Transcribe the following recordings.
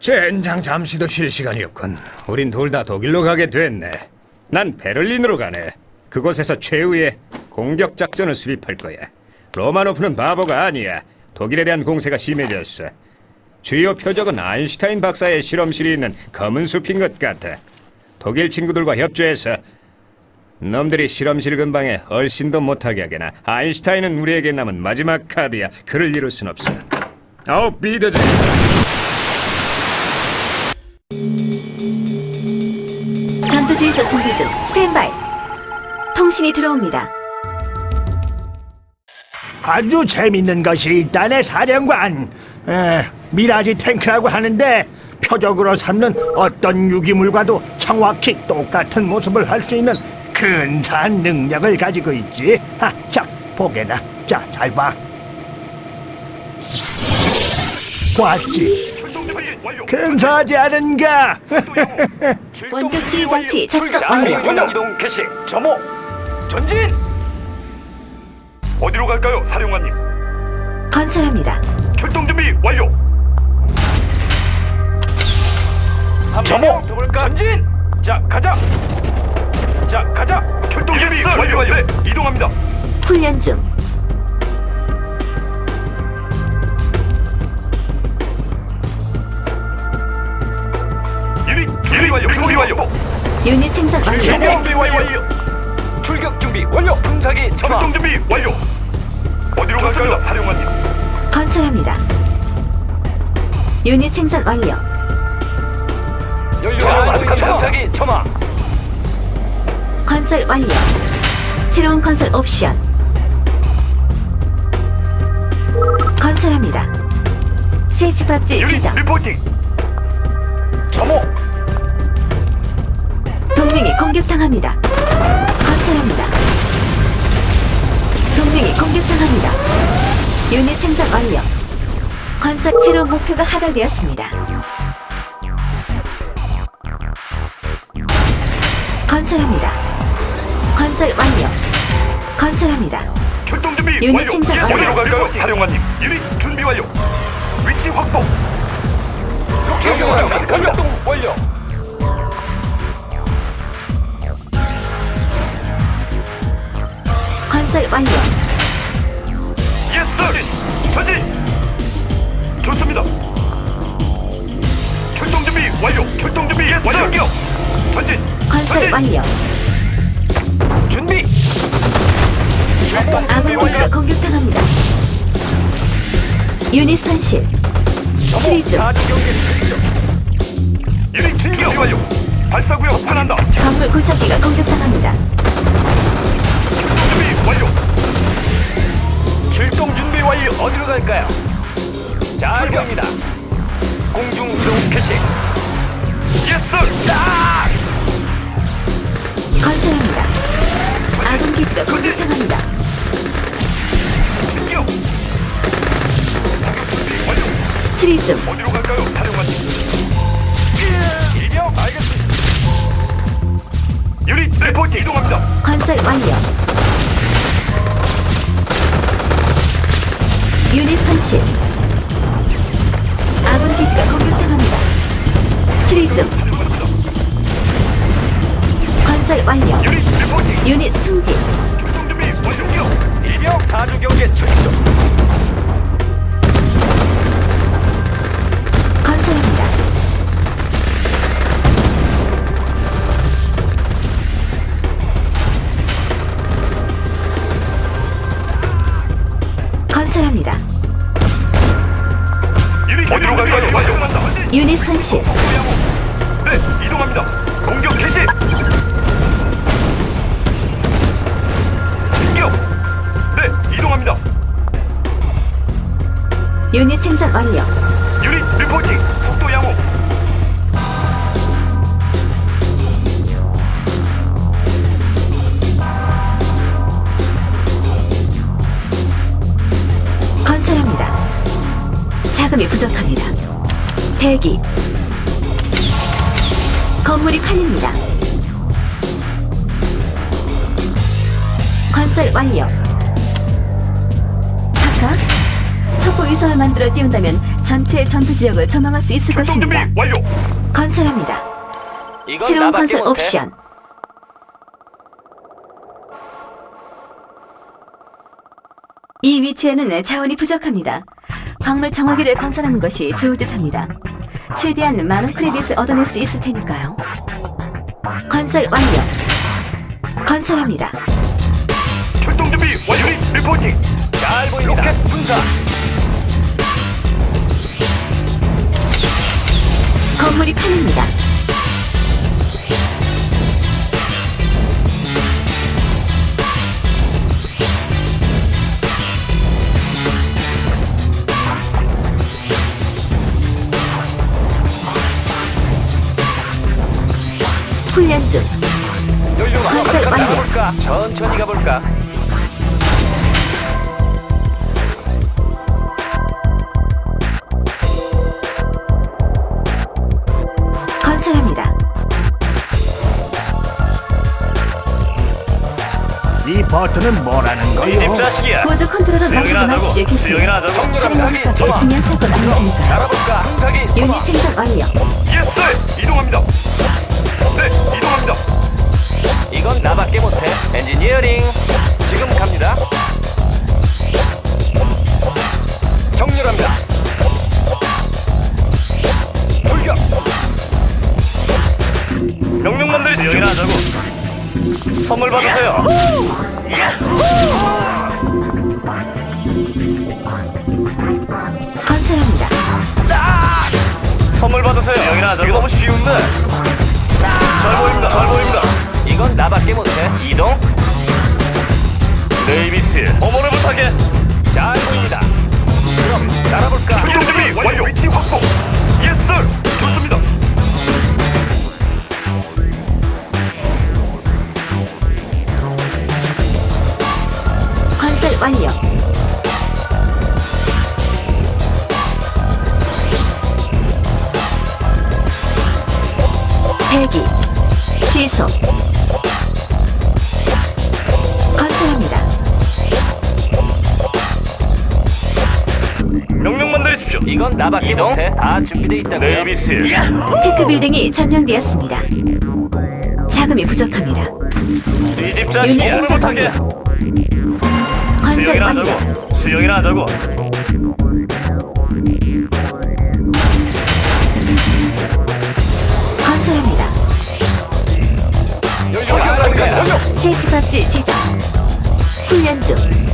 젠장 잠시도 쉴 시간이 없군. 우린 둘 다 독일로 가게 됐네. 난 베를린으로 가네. 그곳에서 최후의 공격 작전을 수립할 거야. 로마노프는 바보가 아니야. 독일에 대한 공세가 심해졌어. 주요 표적은 아인슈타인 박사의 실험실이 있는 검은 숲인 것 같아. 독일 친구들과 협조해서 놈들이 실험실 근방에 얼씬도 못하게 하게나 아인슈타인은 우리에게 남은 마지막 카드야. 그를 이룰 순 없어. 아우 비더즈. 전투주의소 준비 중. 스탠바이. 통신이 들어옵니다. 아주 재밌는 것이 있다네 사령관 에, 미라지 탱크라고 하는데 표적으로 삼는 어떤 유기물과도 정확히 똑같은 모습을 할 수 있는 근사한 능력을 가지고 있지 아, 자 보게나 자 잘 봐 봤지 근사하지 않은가? 원격지휘 장치 작성 완료. 전장 이동 개시. 점호. 전진. 어디로 갈까요 사령관님? 건설합니다. 출동 준비 완료. 점호. 전진. 자 가자. 자 가자. 출동 준비 완료. 네 이동합니다. 훈련 중. 준비 완료 준비 완료 유닛 생산 완료. 출격 준비 완료 출격 준비 완료 분사기 출동 준비 완료 어디로 갈까요 사령관님 건설합니다. 유닛 생산 완료. 연료 분사기 첨화 건설 완료. 새로운 건설 옵션. 건설합니다. 새 집합지 지정. 리포팅 동맹이 공격당합니다. 건설합니다. 동맹이 공격당합니다. 유닛 생산 완료. 건설 새로운 목표가 하달되었습니다. 건설합니다. 건설 완료. 건설합니다. 출동 준비 유닛 완료. 생산 예, 완료. 어디로 갈까요, 사령관님? 유닛 준비 완료. 위치 확보. 경영 완료. 완료. 건설 완료. 예스. 전진. 좋습니다. 출동 준비 완료. 출동 준비 예스. 완료. 전진. 건설 전진. 완료. 준비. 아군 기지가 공격당합니다. 유닛 손실. 중. 유닛 준비 완료. 발사구역 확산한다. 건물 고착기가 공격당합니다. 완료. 출동 준비 완료. 어디로 갈까요? 잘 갑니다. 공중 캐시. 예스. 야! 건설합니다. 아군 기지가 공격당합니다. 준비 완료. 수리 중. 어디로 갈까요, 사령관님? 일명 알겠습니다. 유닛 리포트 이동합니다. 건설 완료. 유닛 손실. 아군 기지가 공격당합니다. 수리 중. 건설 완료. 유닛 승진. 출동 준비 완료. 일명 사주 경계 출동. 건설합니다. 유닛 어디로 갈까요? 유닛 손실. 네, 이동합니다. 공격 개시. 신경. 네, 이동합니다. 유닛 생산 완료. 유닛 리포팅 속도 양호. 자금이 부족합니다. 대기. 건물이 팔립니다. 건설 완료. 각각 첩보 위성을 만들어 띄운다면 전체 전투 지역을 점령할 수 있을 출동 준비 것입니다. 완료. 건설합니다. 이건 새로운 나밖에 건설 못해. 옵션. 이 위치에는 자원이 부족합니다. 광물 정화기를 건설하는 것이 좋을 듯합니다. 최대한 많은 크레딧을 얻어낼 수 있을 테니까요. 건설 완료. 건설합니다. 출동 준비 완료. 리포팅. 잘 보입니다. 로켓 분사. 건물이 팔립니다. 천천히 가볼까? 건설합니다. 이 버튼은 뭐라는 거요? 자식이야. 보조 컨트롤은 맡기지 마십시오, 교수님. 수영이나 하자고. 차량 정렬하기 목표에 터마. 중요한 사건 아니십니까? 날아볼까? 유닛. 생산 완료. 예스! 이동합니다. 네, 이동합니다. 이건 나밖에 못해. 엔지니어링. 지금 갑니다. 정렬합니다. 돌격. 명령만 내리십시오. 여기나 하자고. 선물 받으세요. 건설합니다. 선물 받으세요. 여기나 하자고. 이거 너무 쉬운데. 잘 보입니다. 잘 보입니다. 이건 나밖에 못해. 이동. 네이비스. 어머를 부탁해. 잘 보입니다. 그럼 날아볼까? 출동 준비 완료. 위치 확보. 예스. 좋습니다. 건설 완료. 대기. 취소. 이건 나밖에 못해. 다 준비돼 있다고요. 네이비스. 테크 빌딩이 점령되었습니다. 자금이 부족합니다. 이집 유닛 자식이야. 생산 부탁해. 완료. 건설 수영이나 완료. 하자고. 수영이나 하자고. 건설합니다. 세치밥지 지정. 훈련 중.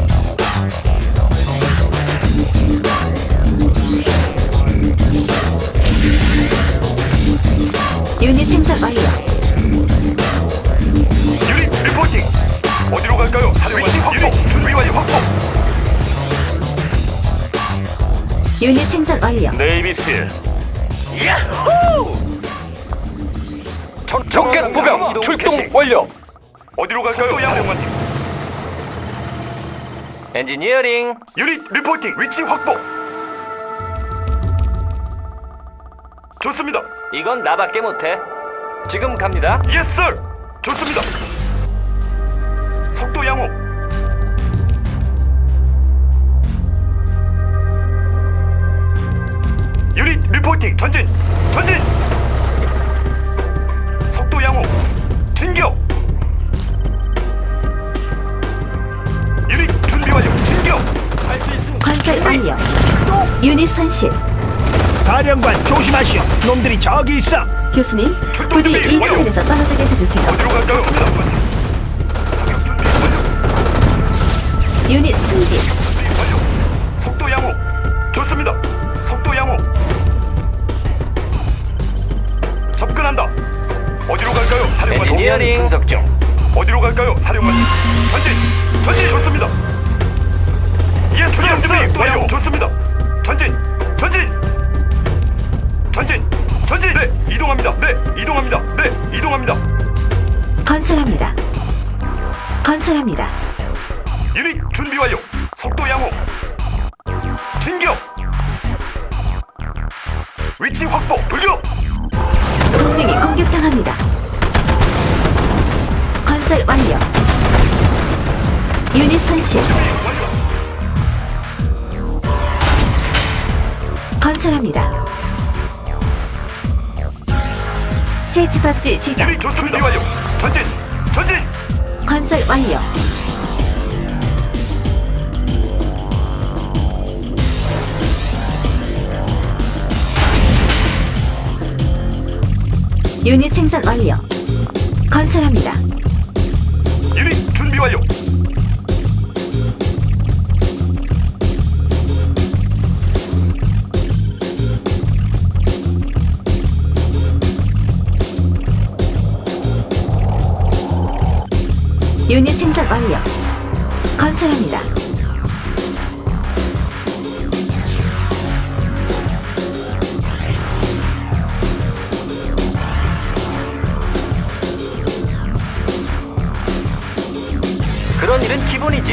완료. 네이비스. 야호! 로켓 보병 출동 완료. 어디로 갈까요? 양령관님. 엔지니어링. 유닛 리포팅 위치 확보. 좋습니다. 이건 나밖에 못해. 지금 갑니다. 예스, sir. 좋습니다. 사령관 조심하시오. 놈들이 저기 있어. 교수님, 출동 부디 준비 이 완료. 차원에서 떨어져 계셔 주세요. 어디로 갈까요? 사격 준비 완료 유닛 승진. 건설 완료. 유닛. 건설 건설합니다. 새 집합지 지정. 유닛 준비 완료. 전진, 전진. 건설 완료. 유닛 생산 완료. 건설합니다. 준비 완료. 유닛 생산 완료. 건설합니다.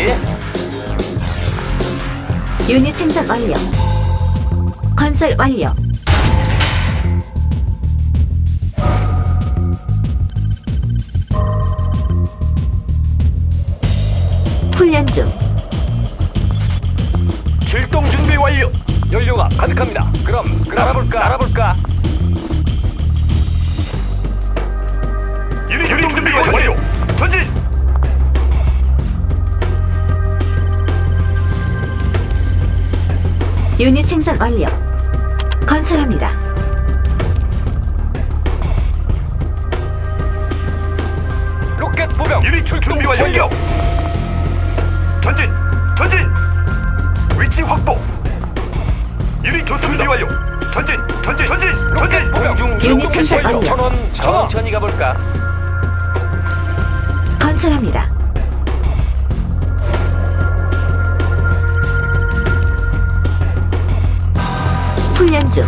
기본이지. 유닛 생산 완료. 건설 완료. 확보. 유닛 준비 완료. 전진, 전진, 전진, 전진. 공중 유닛 로켓 생산 완료. 천천히 가볼까? 건설합니다. 훈련 중.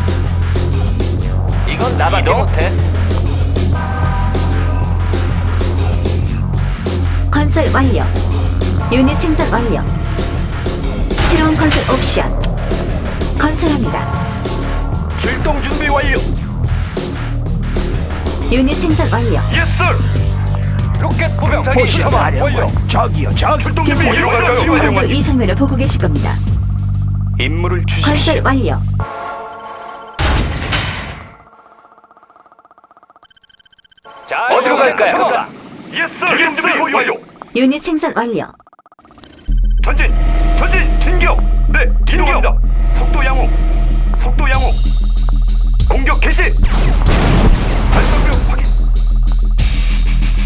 이건 나밖에 못해. 건설 완료. 유닛 생산 완료. 새로운 건설 옵션. 건설합니다. 출동 준비 완료. 유닛 생산 완료. 예스. 로켓 보병 보시오 완료. 사령관 저기요 저기 출동 준비 교수님, 완료. 사령관. 이 장면을 보고 계실 겁니다. 임무를 건설 완료. 자, 어디로 갈까요? 예스. 출동 준비 완료. 유닛 생산 완료. 전진, 전진, 진격. 네, 진격합니다. 속도 양호, 속도 양호. 공격 개시. 발사표 확인.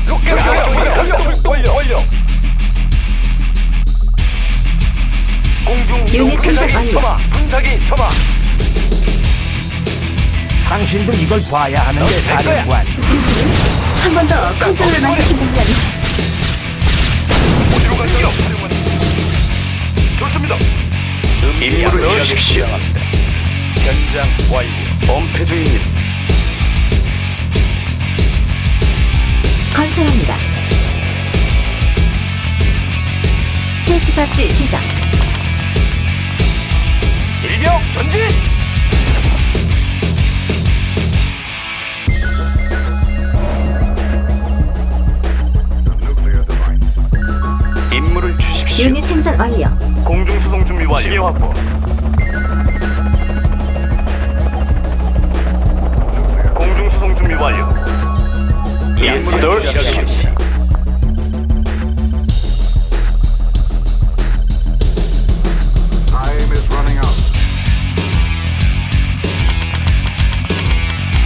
로켓 완료. 완료. 완료. 공중 유닛 생산 로켓 사기 완료. 쳐봐. 분사기 쳐봐. 당신도 이걸 봐야 하는데 사령관 교수님, 한 번 더 컨트롤을 만드신다면 어디로 갈까요? 임무를 주십시오. 현장 완료. 엄폐 중입니다. 건설합니다. 새 집합지 지정. 일병 전진. 임무를 주십시오. 유닛 생산 완료. 공중 완료. 시계 확보. 공중 수송 준비 완료. 임무를 주십시오.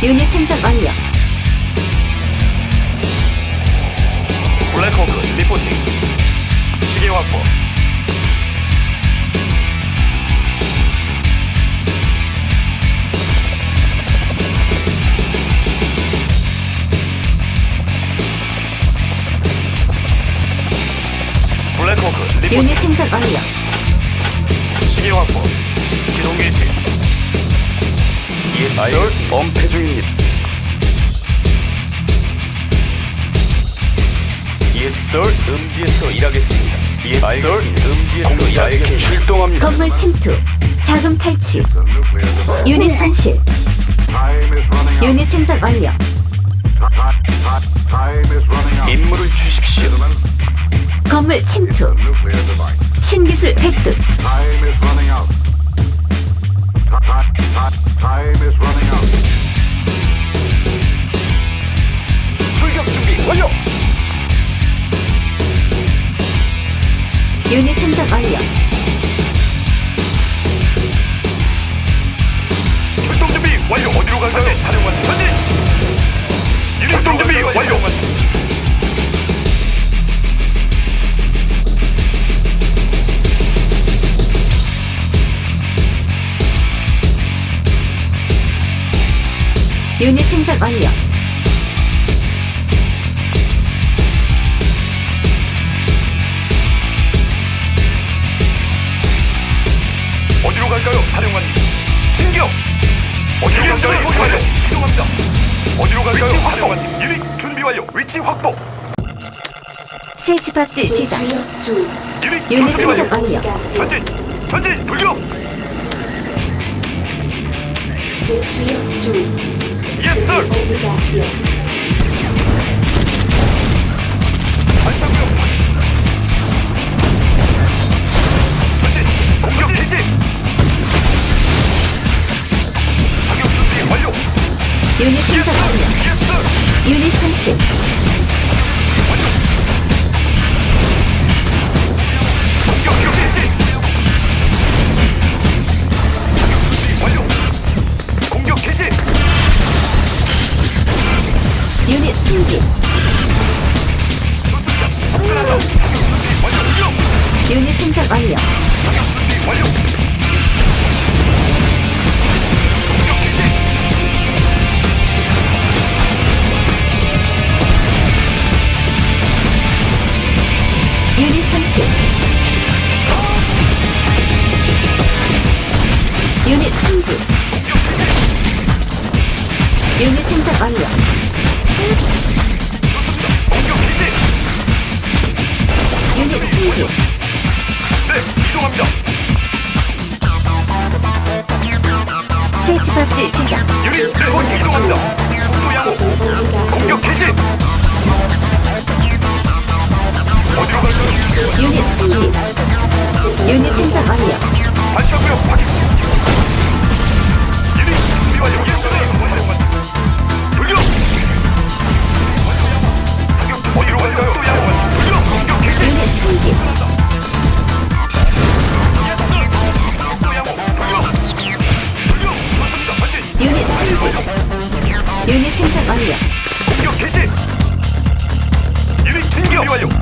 유닛 생산 완료. 블랙호크 리포팅. 시계 확보. 유닛 생산 완료. 시계 확보. 기동 개시. 예, 아이 엄폐 중입니다. 예, 썰 음지에서 일하겠습니다. 예, 썰 음지에서 일하겠습니다. 출동합니다. 건물 침투. 자금 탈취. 유닛 손실. 유닛 생산 완료. 임무를 주십시오. 건물 침투. 신기술 획득. 출격 준비 완료. 유닛 생산 완료. 출동 준비 완료. 어디로 갈까요? 사령관 전진. 출동 준비 완료. 생산 완료. 어디로 갈까요? 사령관 진격. 어디로 갈까요? 완료. 이동합니다. 어디로 갈까요? 사령관 유닛 준비 완료. 위치 확보. 새 집합지 지정. 유닛 유닛 준비 완료. 생산 완료. 전진. 전진. 돌격. 발 사구역 전진. 공격 개시. 사격 준비 완료. 유닛 생산 완료. 예스 유닛 손실. 진. 접근한다. 사격 준비 완료. 완료. 유닛 생산 완료. 새 집합지 지정. 유닛 네, 이동합니다. 속도 양호. 공격 개시. 어디로 갈까요? 유닛 승진. 유닛 생산 완료. 발사구역 확인. 유닛 준비 완료. 돌려. 어디로 갈까요? 속도 양호. 돌려. 공격 개시. 유닛 승진. 유닛 생산 완료. 공격 개시. 유닛 진격 완료.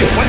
유